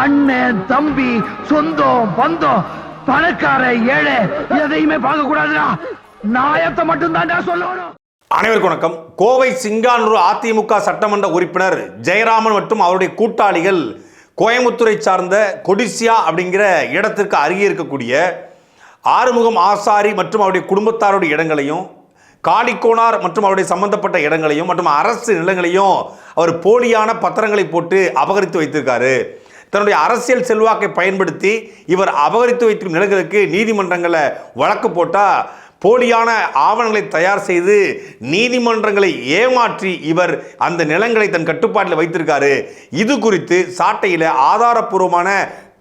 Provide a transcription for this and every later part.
அண்ணன் தம்பி சொந்தம் பந்தம் பணக்கார ஏழை எதையுமே பார்க்க கூடாதுடா நாயத்தை மட்டும்தான்டா சொல்லணும். அனைவருக்கும் வணக்கம். கோவை சிங்கானூர் அதிமுக சட்டமன்ற உறுப்பினர் ஜெயராமன் மற்றும் அவருடைய கூட்டாளிகள் கோயம்புத்தூரை சார்ந்த கொடிசியா அப்படிங்கிற இடத்திற்கு அருகே இருக்கக்கூடிய ஆறுமுகம் ஆசாரி மற்றும் அவருடைய குடும்பத்தாருடைய இடங்களையும் காளிக்கோனார் மற்றும் அவருடைய சம்பந்தப்பட்ட இடங்களையும் மற்றும் அரசு நிலங்களையும் அவர் போலியான பத்திரங்களை போட்டு அபகரித்து வைத்திருக்காரு. தன்னுடைய அரசியல் செல்வாக்கை பயன்படுத்தி இவர் அபகரித்து வைத்திருக்கும் நிலங்களுக்கு நீதிமன்றங்களை வழக்கு போட்டால் போலியான ஆவணங்களை தயார் செய்து நீதிமன்றங்களை ஏமாற்றி இவர் அந்த நிலங்களை தன் கட்டுப்பாட்டில் வைத்திருக்காரு. இது குறித்து சாட்டையில் ஆதாரப்பூர்வமான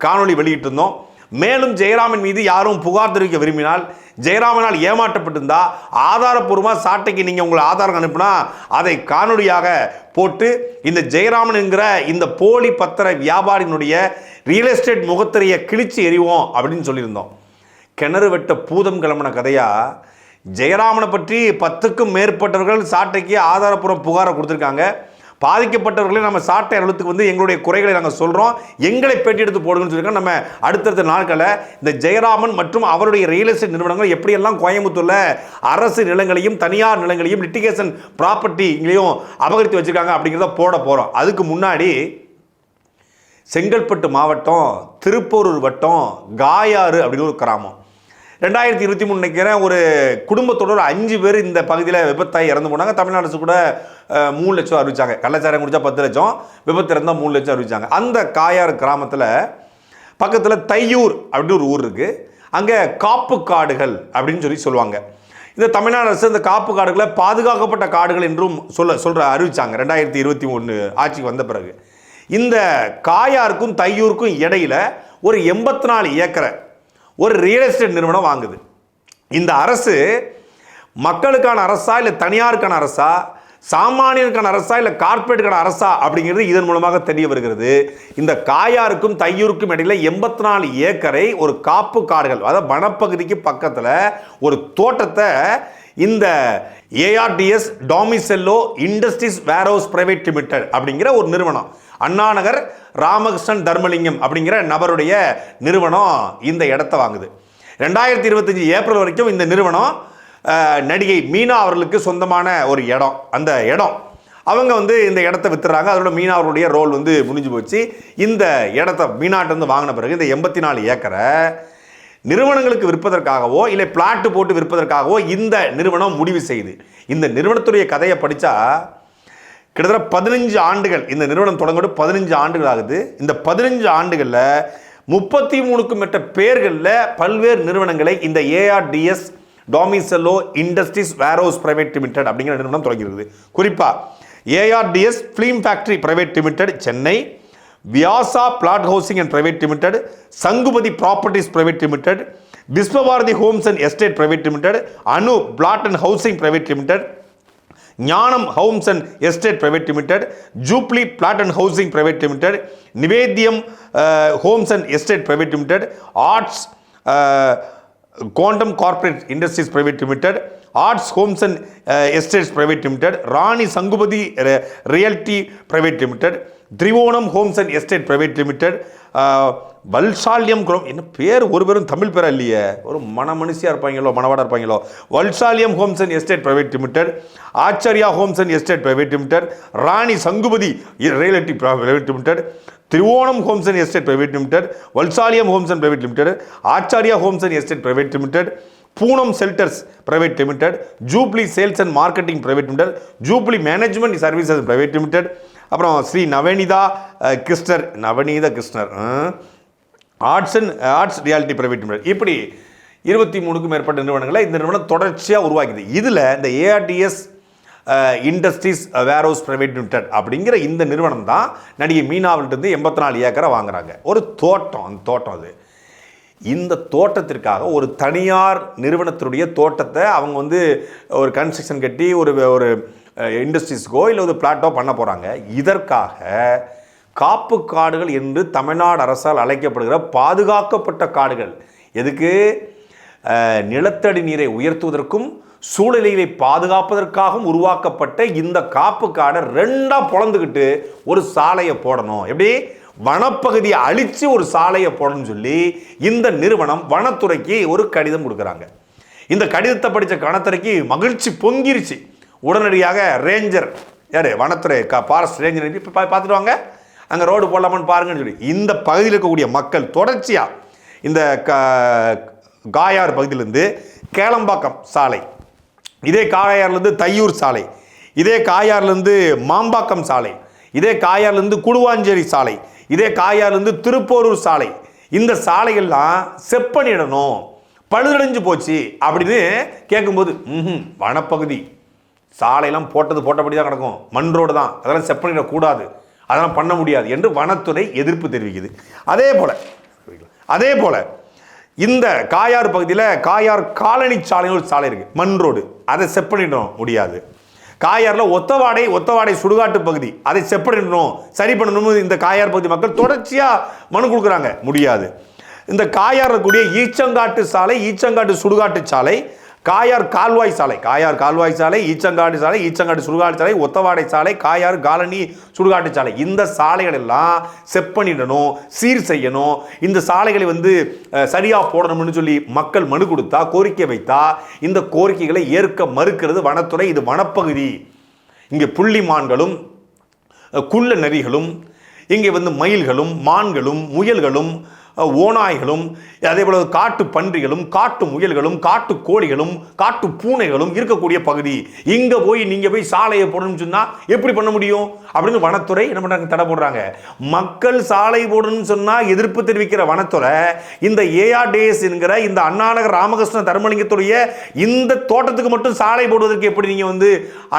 காணொளி வெளியிட்டிருந்தோம். மேலும் ஜெயராமன் மீது யாரும் புகார் தெரிவிக்க விரும்பினால் ஜெயராமனால் ஏமாற்றப்பட்டிருந்தா ஆதாரப்பூர்வமாக சாட்டைக்கு நீங்கள் உங்களை ஆதாரம் அனுப்புனா அதை காணொலியாக போட்டு இந்த ஜெயராமன் என்கிற இந்த போலி பத்திர வியாபாரியினுடைய ரியல் எஸ்டேட் முகத்திரையை கிழிச்சு எறிவோம் அப்படின்னு சொல்லியிருந்தோம். கிணறு வெட்ட பூதம் கிளம்பின கதையா? ஜெயராமனை பற்றி பத்துக்கும் மேற்பட்டவர்கள் சாட்டைக்கு ஆதாரப்பூர்வ புகாரை கொடுத்துருக்காங்க. பாதிக்கப்பட்டவர்களே நம்ம சாட்டை அலுவலகத்துக்கு வந்து எங்களுடைய குறைகளை நாங்கள் சொல்கிறோம் எங்களை பேட்டி எடுத்து போடுங்கன்னு சொல்லியிருக்கோம் நம்ம அடுத்தடுத்த நாட்களில் இந்த ஜெயராமன் மற்றும் அவருடைய ரியல் எஸ்டேட் நிறுவனங்கள் எப்படியெல்லாம் கோயம்புத்தூரில் அரசு நிலங்களையும் தனியார் நிலங்களையும் லிட்டிகேஷன் ப்ராப்பர்ட்டிங்களையும் அபகரித்து வச்சுருக்காங்க அப்படிங்கிறத போட போகிறோம் அதுக்கு முன்னாடி செங்கல்பட்டு மாவட்டம் திருப்போரூர் வட்டம் காயாறு அப்படின்னு ஒரு கிராமம். ரெண்டாயிரத்தி இருபத்தி மூணு நினைக்கிறேன் ஒரு குடும்பத்தோட ஒரு அஞ்சு பேர் இந்த பகுதியில் விபத்தாய் இறந்து போனாங்க. தமிழ்நாடு அரசு கூட மூணு லட்சம் அறிவிச்சாங்க. கள்ளச்சாரம் குடிச்சா பத்து லட்சம் விபத்து இருந்தால் மூணு லட்சம் அறிவிச்சாங்க. அந்த காயார் கிராமத்தில் பக்கத்தில் தையூர் அப்படின்னு ஒரு ஊர் இருக்குது அங்கே காப்பு காடுகள் அப்படின்னு சொல்லி சொல்லுவாங்க. இந்த தமிழ்நாடு அரசு இந்த காப்பு காடுகளை பாதுகாக்கப்பட்ட காடுகள் என்றும் சொல்ல சொல்கிற அறிவிச்சாங்க. ரெண்டாயிரத்தி இருபத்தி ஒன்று ஆட்சிக்கு வந்த பிறகு. இந்த காயாருக்கும் தையூருக்கும் இடையில ஒரு எண்பத்தி நாலு ஏக்கரை ஒரு ரியல் எஸ்டேட் நிறுவனம் வாங்குது. இந்த அரசு மக்களுக்கான அரசா இல்லை தனியாருக்கான அரசா சாமானியருக்கான அரசா இல்லை கார்ப்பரேட்டுக்கான அரசா அப்படிங்கிறது இதன் மூலமாக தெரிய வருகிறது. இந்த காயாருக்கும் தையூருக்கும் இடையில எண்பத்தி நாலு ஏக்கரை ஒரு காப்பு காடுகள் அதாவது வனப்பகுதிக்கு பக்கத்தில் ஒரு தோட்டத்தை இந்த ARTS டாமிசெல்லோ industries warehouse private limited அப்படிங்கிற ஒரு நிறுவனம். அண்ணாநகர் ராமகிருஷ்ணன் தர்மலிங்கம் அப்படிங்கிற நபருடைய நிறுவனம் இந்த இடத்த வாங்குது. ரெண்டாயிரத்தி இருபத்தஞ்சி ஏப்ரல் வரைக்கும் இந்த நிறுவனம் நடிகை மீனா அவர்களுக்கு சொந்தமான ஒரு இடம். அந்த இடம். அவங்க வந்து இந்த இடத்த வித்துறாங்க. அதோட மீனா அவருடைய ரோல் வந்து முடிஞ்சு போச்சு. இந்த இடத்த மீனாட்டை வந்து வாங்கின பிறகு இந்த எண்பத்தி நாலு ஏக்கரை நிறுவனங்களுக்கு விற்பதற்காகவோ இல்லை பிளாட்டு போட்டு விற்பதற்காகவோ இந்த நிறுவனம் முடிவு செய்யுது இந்த நிறுவனத்துடைய கதையை படித்தா கிட்டத்தட்ட பதினஞ்சு ஆண்டுகள் இந்த நிறுவனம் தொடங்கோடு பதினஞ்சு ஆண்டுகள் ஆகுது. இந்த பதினஞ்சு ஆண்டுகளில் முப்பத்தி மூணுக்கும் மேற்பட்ட பேர்களில் பல்வேறு நிறுவனங்களை இந்த ARTS டாமிசெல்லோ industries warehouse private limited அப்படிங்கிற நிறுவனம் தொடங்கியிருக்குது. குறிப்பாக ARTS film factory private limited Chennai Vyasa flat housing and private limited Sangupathi properties private limited Viswabharathi homes and estate private limited Anu flat and housing private limited Gnanam homes and estate private limited jubilee flat and housing private limited Nivethiyam homes and estate private limited arts quantum corporate industries private limited arts homes and estates private limited Rani Sangupathi realty private limited Thiruvonam homes and estate private limited Vatsalyam chrome என்ன பேர்? ஒரு பேரும் தமிழ் பேரா இல்லையே? ஒரு மன மனுஷியாக இருப்பாங்களோ மனவாடாக இருப்பாங்களோ? வல்சாலியம் homes and estate private limited Acharya homes and estate private limited Rani Sangupathi realty private limited Thiruvonam homes and estate private limited வல்சாலியம் homes and private limited Acharya homes and estate private limited Poonam shelters private limited jubilee sales and marketing private limited jubilee management services private limited அப்புறம் Sri Navanitha Krishnar Navaneetha Krishnar arts and arts reality private limited இப்படி இருபத்தி மூணுக்கும் மேற்பட்ட நிறுவனங்களை இந்த நிறுவனம் தொடர்ச்சியாக உருவாக்குது. இதில் இந்த ARTS industries warehouse private limited அப்படிங்கிற இந்த நிறுவனம் தான் நடிகை மீனாவிலிருந்து எண்பத்தி நாலு ஏக்கரை வாங்குறாங்க. ஒரு தோட்டம் அந்த தோட்டம் அது. இந்த தோட்டத்திற்காக ஒரு தனியார் நிறுவனத்தினுடைய தோட்டத்தை அவங்க வந்து ஒரு கன்ஸ்ட்ரக்ஷன் கட்டி ஒரு ஒரு இண்டஸ்ட்ரீஸ்க்கோ இல்லை ஒரு பிளாட்டோ பண்ண போகிறாங்க இதற்காக காப்பு காடுகள் என்று தமிழ்நாடு அரசால் அழைக்கப்படுகிற பாதுகாக்கப்பட்ட காடுகள். எதுக்கு? நிலத்தடி நீரை உயர்த்துவதற்கும் சூழ்நிலைகளை பாதுகாப்பதற்காகவும் உருவாக்கப்பட்ட இந்த காப்பு காடை ரெண்டாக பிளந்துக்கிட்டு ஒரு சாலையை போடணும். எப்படி? வனப்பகுதியை அழித்து ஒரு சாலையை போடணும்னு சொல்லி இந்த நிறுவனம் வனத்துறைக்கு ஒரு கடிதம் கொடுக்குறாங்க. இந்த கடிதத்தை படித்த கணத்துறைக்கு மகிழ்ச்சி பொங்கிருச்சு. உடனடியாக ரேஞ்சர் யார்? வனத்துறை ஃபாரஸ்ட் ரேஞ்சர் இப்போ பார்த்துட்டு வாங்க. அங்கே ரோடு போடலாமான்னு பாருங்கன்னு சொல்லி. இந்த பகுதியில் இருக்கக்கூடிய மக்கள் தொடர்ச்சியாக இந்த க காயார் பகுதியிலேருந்து கேளம்பாக்கம் சாலை இதே காயார்லேருந்து தையூர் சாலை இதே காயார்லேருந்து மாம்பாக்கம் சாலை இதே காயார்லேருந்து குடுவாஞ்சேரி சாலை இதே காயார்லேருந்து திருப்போரூர் சாலை. இந்த சாலைகள்லாம் செப்பனிடணும் பழுதடைஞ்சு போச்சு அப்படின்னு கேட்கும்போது ம் வனப்பகுதி. சாலையெல்லாம் போட்டது போட்டபடி தான் கிடக்கும். மண் ரோடு தான். அதெல்லாம் செப் பண்ணிடக்கூடாது அதெல்லாம் பண்ண முடியாது என்று வனத்துறை எதிர்ப்பு தெரிவிக்குது. அதே போல் அதே போல் இந்த காயார் பகுதியில் காயார் காலனி சாலைன்னு ஒரு சாலை இருக்குது மண் ரோடு. அதை செப்பனிட முடியாது. காயாரில் ஒத்தவாடை ஒத்தவாடை சுடுகாட்டு பகுதி. அதை செப்பனிடணும் சரி பண்ணணும்னு இந்த காயார் பகுதி மக்கள் தொடர்ச்சியாக மனு கொடுக்குறாங்க. முடியாது. இந்த காயார் இருக்கக்கூடிய ஈச்சங்காட்டு சாலை ஈச்சங்காட்டு சுடுகாட்டு சாலை காயார் கால்வாய் சாலை காயார் கால்வாய் சாலை ஈச்சங்காட்டு சாலை ஈச்சங்காட்டு சுடுகாட்டு சாலை ஒத்தவாடை சாலை காயார் காலனி சுடுகாட்டு சாலை. இந்த சாலைகள் எல்லாம் செப்பனிடணும் சீர் செய்யணும். இந்த சாலைகளை வந்து சரியாக போடணும்னு சொல்லி மக்கள் மனு கொடுத்தா கோரிக்கை வைத்தா இந்த கோரிக்கைகளை ஏற்க மறுக்கிறது வனத்துறை இது வனப்பகுதி. இங்கே புள்ளிமான்களும் மான்களும் குள்ள நரிகளும் இங்கே வந்து மயில்களும் மான்களும் முயல்களும் ஓநாய்களும் அதே போல காட்டு பன்றிகளும் காட்டு முயல்களும் காட்டு கோழிகளும் காட்டு பூனைகளும் இருக்கக்கூடிய பகுதி. இங்கே போய் நீங்கள் போய் சாலையை போடணும்னு சொன்னால் எப்படி பண்ண முடியும்? அப்படின்னு வனத்துறை என்ன பண்ணுறாங்க தடை போடுறாங்க. மக்கள் சாலை போடணும்னு சொன்னால் எதிர்ப்பு தெரிவிக்கிற வனத்துறை இந்த ஏஆர்டிஎஸ் என்கிற இந்த அண்ணாநகர் ராமகிருஷ்ண தர்மலிங்கத்துடைய இந்த தோட்டத்துக்கு மட்டும் சாலை போடுவதற்கு எப்படி நீங்கள் வந்து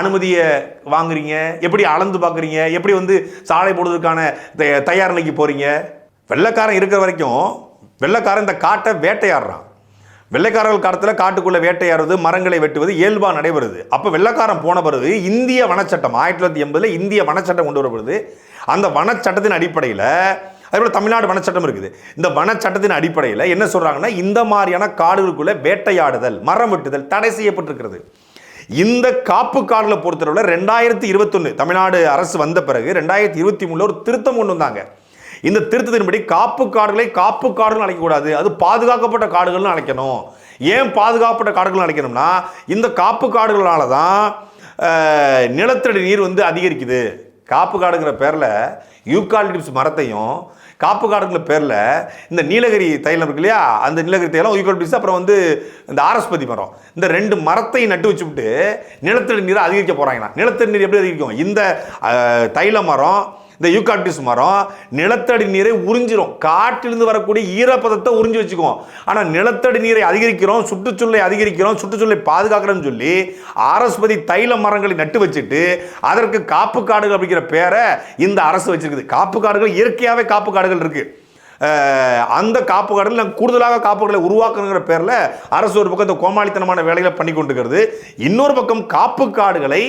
அனுமதியை வாங்குறீங்க? எப்படி அளந்து பார்க்குறீங்க எப்படி வந்து சாலை போடுவதற்கான தயார் நிலைக்கு போகிறீங்க வெள்ளைக்காரன் இருக்கிற வரைக்கும் வெள்ளைக்காரன் இந்த காட்டை வேட்டையாடுறான். வெள்ளைக்காரர்கள் காலத்தில் காட்டுக்குள்ளே வேட்டையாடுறது மரங்களை வெட்டுவது இயல்பாக நடைபெறுது. அப்போ வெள்ளைக்காரன் போன பிறகு இந்திய வனச்சட்டம் ஆயிரத்தி தொள்ளாயிரத்தி எண்பதில் இந்திய வனச்சட்டம் கொண்டு வரப்படுது. அந்த வனச்சட்டத்தின் அடிப்படையில் அதேபோல் தமிழ்நாடு வனச்சட்டம் இருக்குது. இந்த வனச்சட்டத்தின் அடிப்படையில் என்ன சொல்கிறாங்கன்னா இந்த மாதிரியான காடுகளுக்குள்ளே வேட்டையாடுதல் மரம் வெட்டுதல் தடை செய்யப்பட்டிருக்கிறது. இந்த காப்பு காடில் பொறுத்தளவில் ரெண்டாயிரத்தி இருபத்தொன்று தமிழ்நாடு அரசு வந்த பிறகு ரெண்டாயிரத்தி இருபத்தி மூணில் ஒரு திருத்தம் கொண்டு வந்தாங்க. இந்த திருத்தத்தின்படி காப்பு காடுகளை காப்பு காடுகள் அழைக்கக்கூடாது. அது பாதுகாக்கப்பட்ட காடுகள்னு அழைக்கணும். ஏன் பாதுகாக்கப்பட்ட காடுகள் அழைக்கணும்னா இந்த காப்பு காடுகளால் தான் நிலத்தடி நீர் வந்து அதிகரிக்குது. காப்பு காடுங்கிற பேரில் யூகாலிப்ஸ் மரத்தையும் காப்பு காடுங்கிற பேரில் இந்த நீலகிரி தைலம் இருக்கு இல்லையா? அந்த நீலகிரி தைலம் யூகாலிப்ஸ் அப்புறம் வந்து இந்த ஆரஸ்பதி மரம். இந்த ரெண்டு மரத்தை நட்டு வச்சுவிட்டு நிலத்தடி நீரை அதிகரிக்க போகிறாங்கன்னா நிலத்தடி நீர் எப்படி அதிகரிக்கும்? இந்த தைல மரம் இந்த யூகாப்டிஸ் மரம் நிலத்தடி நீரை உறிஞ்சிரும். காட்டிலிருந்து வரக்கூடிய ஈரப்பதத்தை உறிஞ்சி வச்சுக்குவோம். ஆனால் நிலத்தடி நீரை அதிகரிக்கிறோம் சுற்றுச்சூழலை அதிகரிக்கிறோம் சுற்றுச்சூழலை பாதுகாக்கிறோம்னு சொல்லி ஆரஸ்பதி தைல மரங்களை நட்டு வச்சுட்டு அதற்கு காப்பு காடுகள் அப்படிங்கிற பேரை இந்த அரசு வச்சிருக்குது. காப்பு காடுகள் இயற்கையாகவே காப்பு காடுகள் இருக்குது அந்த காப்பு கடலில் கூடுதலாக காப்புகளை உருவாக்கணுங்கிற பேரில் அரசு ஒரு பக்கம் இந்த கோமாளித்தனமான வேலைகளை பண்ணி கொண்டுக்கிறது இன்னொரு பக்கம் காப்பு காடுகளை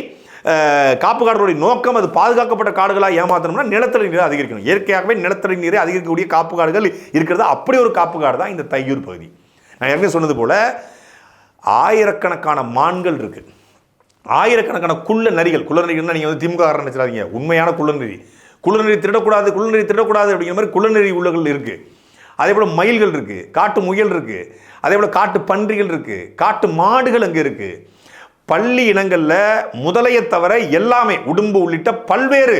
அஹ், காப்பு காடுகளுடைய நோக்கம் அது பாதுகாக்கப்பட்ட காடுகளாக ஏமாத்தணும்னா நிலத்தடி நீரை அதிகரிக்கணும். இயற்கையாகவே நிலத்தடி நீரை அதிகரிக்கக்கூடிய காப்பு காடுகள் இருக்கிறது. அப்படி ஒரு காப்பு காடு தான் இந்த தையூர் பகுதி. நான் ஏற்கனவே சொன்னது போல் ஆயிரக்கணக்கான மான்கள் இருக்குது ஆயிரக்கணக்கான குள்ள நரிகள். குள்ள நரிகள்னா நீங்கள் வந்து திமுக நினைச்சிடாதீங்க. உண்மையான குள்ளநெறி குள்ளநெறி திருடக்கூடாது குள்ளநெறி திருடக்கூடாது அப்படிங்கிற மாதிரி குள்ளநெறி உள்ளகள் இருக்குது அதே போல் மயில்கள் இருக்குது காட்டு முயல் இருக்குது அதே போல் காட்டு பன்றிகள் இருக்குது காட்டு மாடுகள் அங்கே இருக்குது பள்ளி இனங்களில் முதலையை தவிர எல்லாமே உடும்பு உள்ளிட்ட பல்வேறு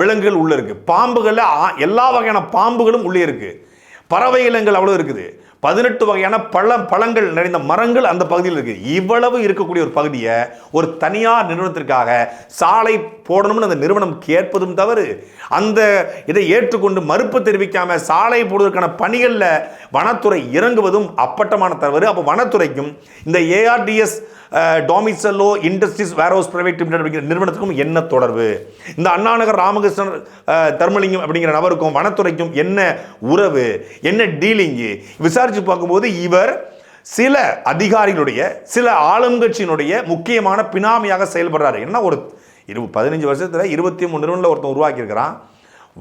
விலங்குகள் உள்ளே இருக்குது பாம்புகளில் எல்லா வகையான பாம்புகளும் உள்ளே இருக்குது பறவை இனங்கள் அவ்வளோ இருக்குது. பதினெட்டு வகையான பழம் பழங்கள் நிறைந்த மரங்கள் அந்த பகுதியில் இருக்குது இவ்வளவு இருக்கக்கூடிய ஒரு பகுதியை ஒரு தனியார் நிறுவனத்திற்காக சாலை போடணும்னு அந்த நிறுவனம் கேட்பதும் தவறு. அந்த இதை ஏற்றுக்கொண்டு மறுப்பு தெரிவிக்காமல் சாலை போடுவதற்கான பணிகளில் வனத்துறை இறங்குவதும் அப்பட்டமான தவறு. அப்போ வனத்துறைக்கும் இந்த ARTS டோமிசலோ industries warehouse private limited அப்படிங்கிற நிறுவனத்துக்கும் என்ன தொடர்பு? இந்த அண்ணாநகர் ராமகிருஷ்ணன் தர்மலிங்கம் அப்படிங்கிற நபருக்கும் வனத்துறைக்கும் என்ன உறவு? என்ன டீலிங்கு? விசாரிச்சு பார்க்கும்போது இவர் சில அதிகாரிகளுடைய சில ஆளுங்கட்சியினுடைய முக்கியமான பினாமியாக செயல்படுறாரு. என்ன ஒரு இரு பதினஞ்சு வருஷத்தில் இருபத்தி மூணு நிறுவனத்தில் ஒருத்தன் உருவாக்கியிருக்கிறான்.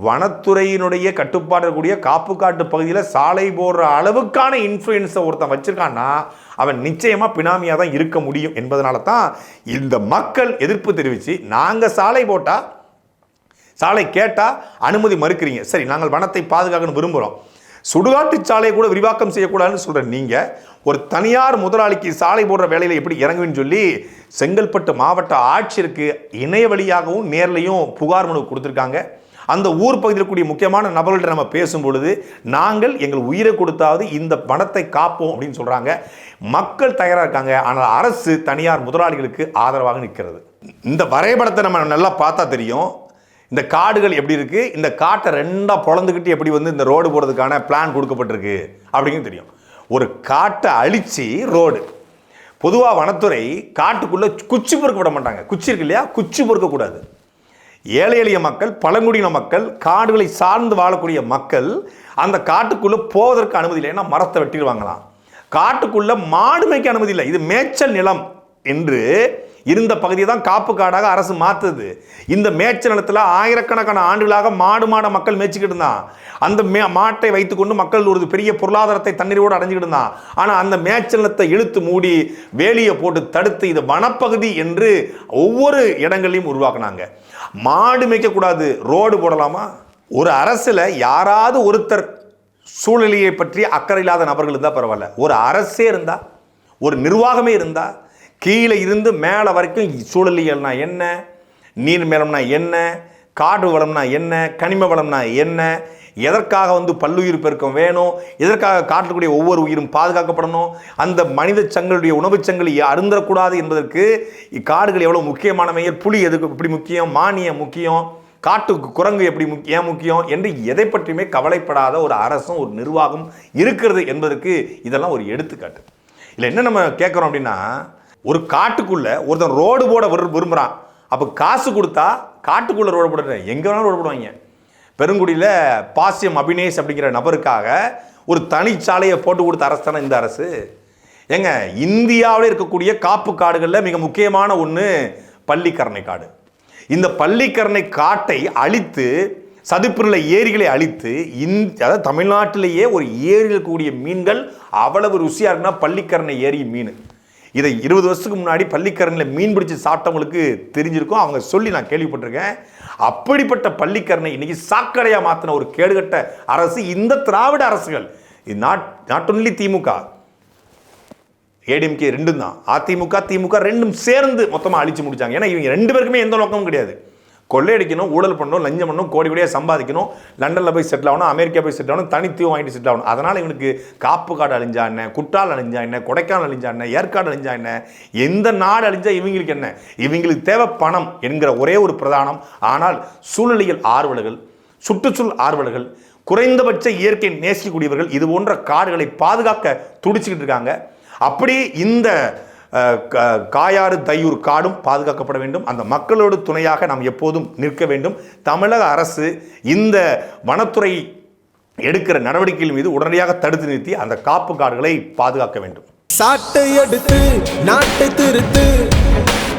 வனத்துறையினுடைய கட்டுப்பாடு இருக்கக்கூடிய காப்பு காட்டு பகுதியில் சாலை போடுற அளவுக்கான இன்ஃப்ளூயன்ஸை ஒருத்தன் வச்சிருக்கான்னா அவன் நிச்சயமாக பினாமியாக தான் இருக்க முடியும் என்பதனால தான் இந்த மக்கள் எதிர்ப்பு தெரிவித்து நாங்கள் சாலை போட்டால் சாலை கேட்டால் அனுமதி மறுக்கிறீங்க. சரி நாங்கள் வனத்தை பாதுகாக்கணும் விரும்புகிறோம் சுடுகாட்டு சாலையை கூட விரிவாக்கம் செய்யக்கூடாதுன்னு சொல்கிற நீங்கள் ஒரு தனியார் முதலாளிக்கு சாலை போடுற வேலையில் எப்படி இறங்குவேன்னு சொல்லி செங்கல்பட்டு மாவட்ட ஆட்சியருக்கு இணைய வழியாகவும் நேர்லையும் புகார் மனு கொடுத்துருக்காங்க. அந்த ஊர் பகுதியில் கூடிய முக்கியமான நபர்கள்ட்ட நம்ம பேசும் பொழுது நாங்கள் எங்கள் உயிரை கொடுத்தாவது இந்த பணத்தை காப்போம் அப்படின்னு சொல்கிறாங்க மக்கள் தயாராக இருக்காங்க. ஆனால் அரசு தனியார் முதலாளிகளுக்கு ஆதரவாக நிற்கிறது. இந்த வரைபடத்தை நம்ம நல்லா பார்த்தா தெரியும். இந்த காடுகள் எப்படி இருக்குது இந்த காட்டை ரெண்டாக பொழந்துக்கிட்டு எப்படி வந்து இந்த ரோடு போகிறதுக்கான பிளான் கொடுக்கப்பட்டிருக்கு அப்படிங்கிறது தெரியும். ஒரு காட்டை அழித்து ரோடு. பொதுவாக வனத்துறை காட்டுக்குள்ளே குச்சி பொறுக்க விட மாட்டாங்க. குச்சி இருக்கு இல்லையா? குச்சி பொறுக்கக்கூடாது ஏழை எளிய மக்கள் பழங்குடியின மக்கள் காடுகளை சார்ந்து வாழக்கூடிய மக்கள் அந்த காட்டுக்குள்ளே போவதற்கு அனுமதி இல்லை ஏன்னா மரத்தை வெட்டிடுவாங்களாம். காட்டுக்குள்ளே மாடு மேய்க்க அனுமதி இல்லை. இது மேய்ச்சல் நிலம். என்று இருந்த பகுதியை தான் காப்பு காடாக அரசு மாற்றுது இந்த மேய்ச்சல் நிலத்தில் ஆயிரக்கணக்கான ஆண்டுகளாக மாடு மாட மக்கள் மேய்ச்சிக்கிட்டு இருந்தான். அந்த மே மாட்டை வைத்துக்கொண்டு மக்கள் ஒரு பெரிய பொருளாதாரத்தை தண்ணீரோடு அடைஞ்சிக்கிட்டு இருந்தான். ஆனால் அந்த மேய்ச்சல் நிலத்தை இழுத்து மூடி வேலியை போட்டு தடுத்து இது வனப்பகுதி என்று ஒவ்வொரு இடங்களையும் உருவாக்குனாங்க. மாடு மேய்க்கக்கூடாது ரோடு போடலாமா? ஒரு அரசில் யாராவது ஒருத்தர் சூழ்நிலையை பற்றி அக்கறை இல்லாத நபர்கள் இருந்தால் பரவாயில்ல. ஒரு அரசே இருந்தால் ஒரு நிர்வாகமே இருந்தால் கீழே இருந்து மேலே வரைக்கும் சூழலியல்னா என்ன? நீர் மேலம்னா என்ன? காடு வளம்னா என்ன? கனிம வளம்னா என்ன? எதற்காக வந்து பல்லுயிர் பெருக்கம் வேணும்? எதற்காக காட்டக்கூடிய ஒவ்வொரு உயிரும் பாதுகாக்கப்படணும்? அந்த மனித சங்களுடைய உணவுச் சங்கிலி அருந்தரக்கூடாது என்பதற்கு இக்காடுகள் எவ்வளோ முக்கியமானவை? புலி எதுக்கு இப்படி முக்கியம்? மானியம் முக்கியம்? காட்டுக்கு குரங்கு எப்படி ஏன் முக்கியம்? என்று எதை பற்றியுமே கவலைப்படாத ஒரு அரசும் ஒரு நிர்வாகம் இருக்கிறது என்பதற்கு இதெல்லாம் ஒரு எடுத்துக்காட்டு. இல்லை என்ன நம்ம கேட்குறோம் அப்படின்னா ஒரு காட்டுக்குள்ள ஒருத்தன் ரோடு போட விரு- விரும்புகிறான் அப்போ காசு கொடுத்தா காட்டுக்குள்ளே ரோடு போட எங்கே வேணாலும் ரோடு போடுவாங்க. பெருங்குடியில் பாசியம் அபினேஷ் அப்படிங்கிற நபருக்காக ஒரு தனிச்சாலையை போட்டு கொடுத்த அரசு தானே இந்த அரசு? ஏங்க இந்தியாவில் இருக்கக்கூடிய காப்பு காடுகளில் மிக முக்கியமான ஒன்று பள்ளிக்கரணை காடு. இந்த பள்ளிக்கரணை காட்டை அழித்து சதுப்பு ஏரிகளை அழித்து இந்த அதாவது தமிழ்நாட்டிலேயே ஒரு ஏரியில் கூடிய மீன்கள் அவ்வளவு ருசியாக இருக்குன்னா பள்ளிக்கரணை ஏரி மீன். இதை இருபது வருஷத்துக்கு முன்னாடி பள்ளிக்கரனில் மீன் பிடிச்சி சாப்பிட்டவங்களுக்கு தெரிஞ்சிருக்கும். அவங்க சொல்லி நான் கேள்விப்பட்டிருக்கேன். அப்படிப்பட்ட பள்ளிக்கரணை இன்னைக்கு சாக்கடையாக மாற்றின ஒரு கேடுகட்ட அரசு இந்த திராவிட அரசுகள். இது not not only DMK. ADMK ரெண்டும் தான். அதிமுக திமுக ரெண்டும் சேர்ந்து மொத்தமாக அழிச்சு முடிச்சாங்க. ஏன்னா இவங்க ரெண்டு பேருக்குமே எந்த நோக்கமும் கிடையாது. கொள்ளையடிக்கணும் ஊழல் பண்ணணும் லஞ்சம் பண்ணணும் கோடி கோடியாக சம்பாதிக்கணும் லண்டனில் போய் செட்டில் ஆகணும் அமெரிக்கா போய் செட்டில் ஆகணும் தனித்தீவு வாங்கிட்டு செட்டில் ஆகணும். அதனால் இவனுக்கு காப்பு காடு அழிஞ்சா என்ன குற்றால் அழிஞ்சா என்ன கொடைக்கானல் அழிஞ்சா என்ன ஏற்காடு அழிஞ்சா என்ன எந்த நாடு அழிஞ்சா இவங்களுக்கு என்ன? இவங்களுக்கு தேவை பணம் என்கிற ஒரே ஒரு பிரதானம். ஆனால் சூழ்நிலையில் ஆர்வலர்கள் சுற்றுச்சூழல் ஆர்வலர்கள் குறைந்தபட்ச இயற்கை நேசிக்கக்கூடியவர்கள் இது போன்ற காடுகளை பாதுகாக்க துடிச்சுக்கிட்டு இருக்காங்க. அப்படி இந்த காயாறு தையூர் காடும் பாதுகாக்கப்பட வேண்டும். அந்த மக்களோடு துணையாக நாம் எப்போதும் நிற்க வேண்டும். தமிழக அரசு இந்த வனத்துறை எடுக்கிற நடவடிக்கைகள் மீது உடனடியாக தடுத்து நிறுத்தி அந்த காப்பு காடுகளை பாதுகாக்க வேண்டும். சாட்டை எடுத்து நாட்டை திருத்து